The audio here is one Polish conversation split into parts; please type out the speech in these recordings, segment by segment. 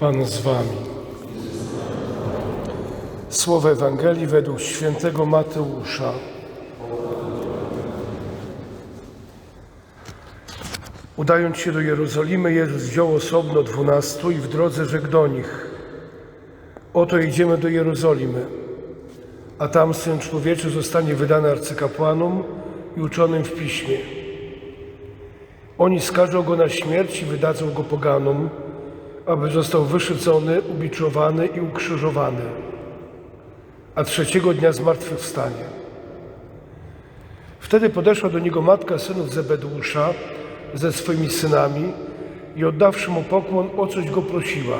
Pan z wami. Słowo Ewangelii według świętego Mateusza. Udając się do Jerozolimy, Jezus wziął osobno dwunastu i w drodze rzekł do nich: Oto idziemy do Jerozolimy, a tam Syn Człowieczy zostanie wydany arcykapłanom i uczonym w piśmie. Oni skażą go na śmierć i wydadzą go poganom, aby został wyszydzony, ubiczowany i ukrzyżowany, a trzeciego dnia zmartwychwstanie. Wtedy podeszła do niego matka synów Zebedeusza ze swoimi synami i oddawszy mu pokłon, o coś go prosiła.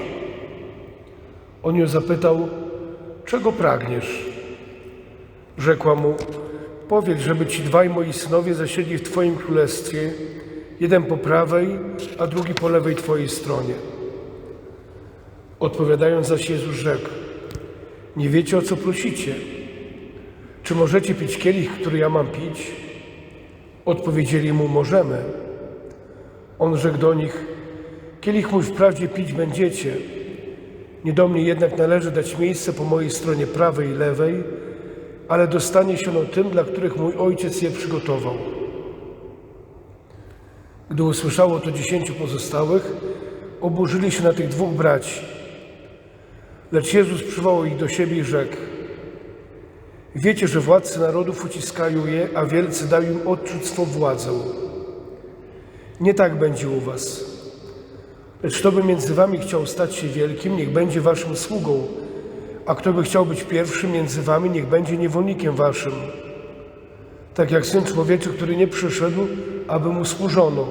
On ją zapytał, czego pragniesz? Rzekła mu, powiedz, żeby ci dwaj moi synowie zasiedli w Twoim królestwie, jeden po prawej, a drugi po lewej Twojej stronie. Odpowiadając zaś Jezus rzekł, nie wiecie o co prosicie. Czy możecie pić kielich, który ja mam pić? Odpowiedzieli mu, możemy. On rzekł do nich, kielich mój wprawdzie pić będziecie, nie do mnie jednak należy dać miejsce po mojej stronie prawej i lewej, ale dostanie się ono tym, dla których mój ojciec je przygotował. Gdy usłyszało to dziesięciu pozostałych, oburzyli się na tych dwóch braci. Lecz Jezus przywołał ich do siebie i rzekł: Wiecie, że władcy narodów uciskają je, a wielcy dają im odczuć swą władzę. Nie tak będzie u was. Lecz kto by między wami chciał stać się wielkim, niech będzie waszym sługą, a kto by chciał być pierwszym między wami, niech będzie niewolnikiem waszym. Tak jak Syn Człowieczy, który nie przyszedł, aby mu służono,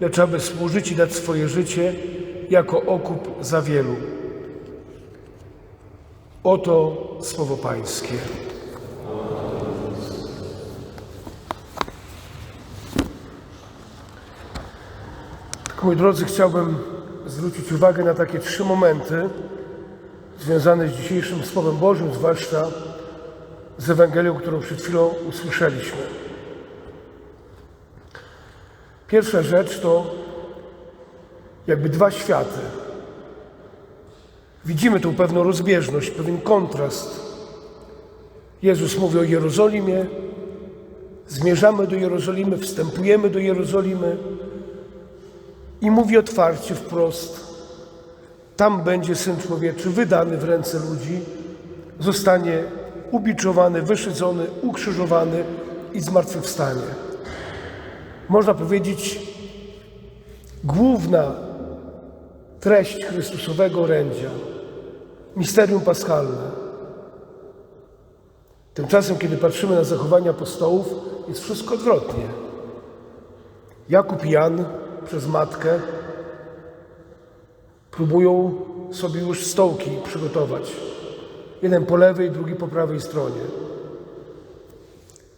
lecz aby służyć i dać swoje życie jako okup za wielu. Oto słowo Pańskie. Tak, moi drodzy, chciałbym zwrócić uwagę na takie trzy momenty związane z dzisiejszym Słowem Bożym, zwłaszcza z Ewangelią, którą przed chwilą usłyszeliśmy. Pierwsza rzecz to jakby dwa światy. Widzimy tu pewną rozbieżność, pewien kontrast. Jezus mówi o Jerozolimie, zmierzamy do Jerozolimy, wstępujemy do Jerozolimy i mówi otwarcie, wprost: tam będzie syn człowieczy wydany w ręce ludzi, zostanie ubiczowany, wyszydzony, ukrzyżowany i zmartwychwstanie. Można powiedzieć, główna treść Chrystusowego orędzia, misterium paschalne. Tymczasem, kiedy patrzymy na zachowania apostołów, jest wszystko odwrotnie. Jakub i Jan przez matkę próbują sobie już stołki przygotować. Jeden po lewej, drugi po prawej stronie.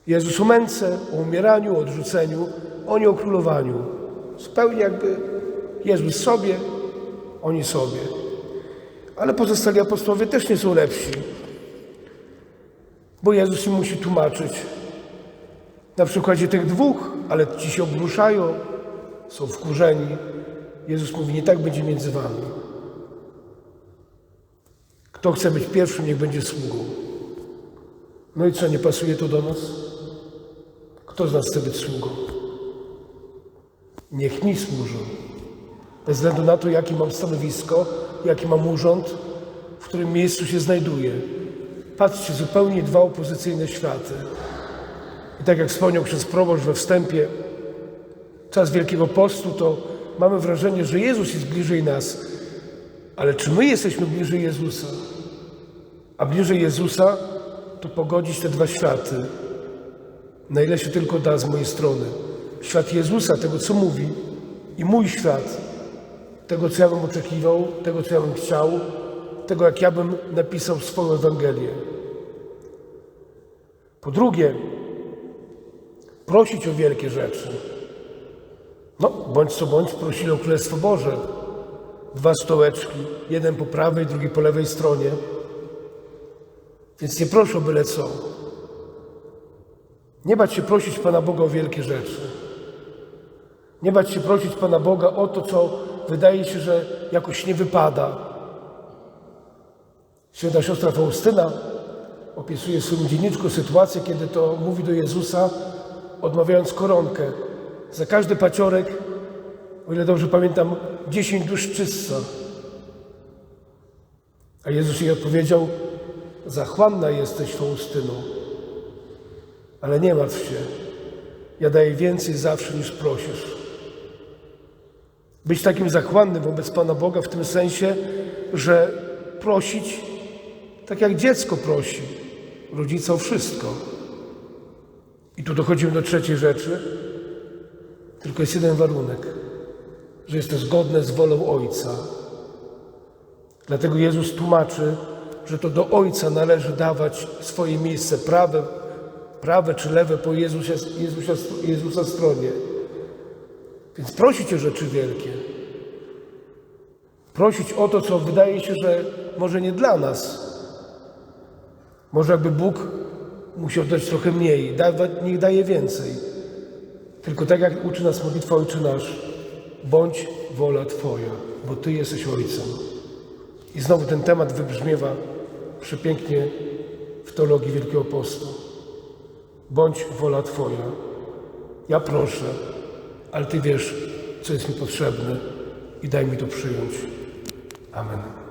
Jezus o męce, o umieraniu, o odrzuceniu, oni o królowaniu. Zupełnie jakby Jezus sobie, oni sobie. Ale pozostali apostołowie też nie są lepsi, bo Jezus im musi tłumaczyć. Na przykładzie tych dwóch, ale ci się obruszają, są wkurzeni. Jezus mówi, nie tak będzie między wami. Kto chce być pierwszym, niech będzie sługą. No i co, nie pasuje to do nas? Kto z nas chce być sługą? Niech mi służą. Bez względu na to, jakie mam stanowisko, jaki mam urząd, w którym miejscu się znajduję. Patrzcie, zupełnie dwa opozycyjne światy. I tak jak wspomniał ksiądz proboszcz we wstępie, czas Wielkiego Postu, to mamy wrażenie, że Jezus jest bliżej nas. Ale czy my jesteśmy bliżej Jezusa? A bliżej Jezusa to pogodzić te dwa światy. Na ile się tylko da z mojej strony. Świat Jezusa, tego co mówi, i mój świat, tego co ja bym oczekiwał, tego co ja bym chciał, tego jak ja bym napisał swoją Ewangelię. Po drugie, prosić o wielkie rzeczy. No, bądź co bądź, prosili o Królestwo Boże. Dwa stołeczki, jeden po prawej, drugi po lewej stronie. Więc nie proszę o byle co. Nie bać się prosić Pana Boga o wielkie rzeczy. Nie bać się prosić Pana Boga o to, co wydaje się, że jakoś nie wypada. Święta siostra Faustyna opisuje w swoim dzienniczku sytuację, kiedy to mówi do Jezusa, odmawiając koronkę. Za każdy paciorek, o ile dobrze pamiętam, 10 dusz czystca. A Jezus jej odpowiedział, zachłanna jesteś Faustyną, ale nie martw się, ja daję więcej zawsze niż prosisz. Być takim zachłannym wobec Pana Boga w tym sensie, że prosić tak jak dziecko prosi rodzica o wszystko. I tu dochodzimy do trzeciej rzeczy. Tylko jest jeden warunek, że jest to zgodne z wolą Ojca. Dlatego Jezus tłumaczy, że to do Ojca należy dawać swoje miejsce prawe, prawe czy lewe po Jezusie, Jezusa, Jezusa stronie. Więc prosić o rzeczy wielkie. Prosić o to, co wydaje się, że może nie dla nas. Może jakby Bóg musiał dać trochę mniej, dawać, niech daje więcej. Tylko tak jak uczy nas modlitwa Ojczy Nasz, bądź wola Twoja, bo Ty jesteś Ojcem. I znowu ten temat wybrzmiewa przepięknie w teologii Wielkiego Postu. Bądź wola Twoja. Ja proszę, ale Ty wiesz, co jest mi potrzebne i daj mi to przyjąć. Amen.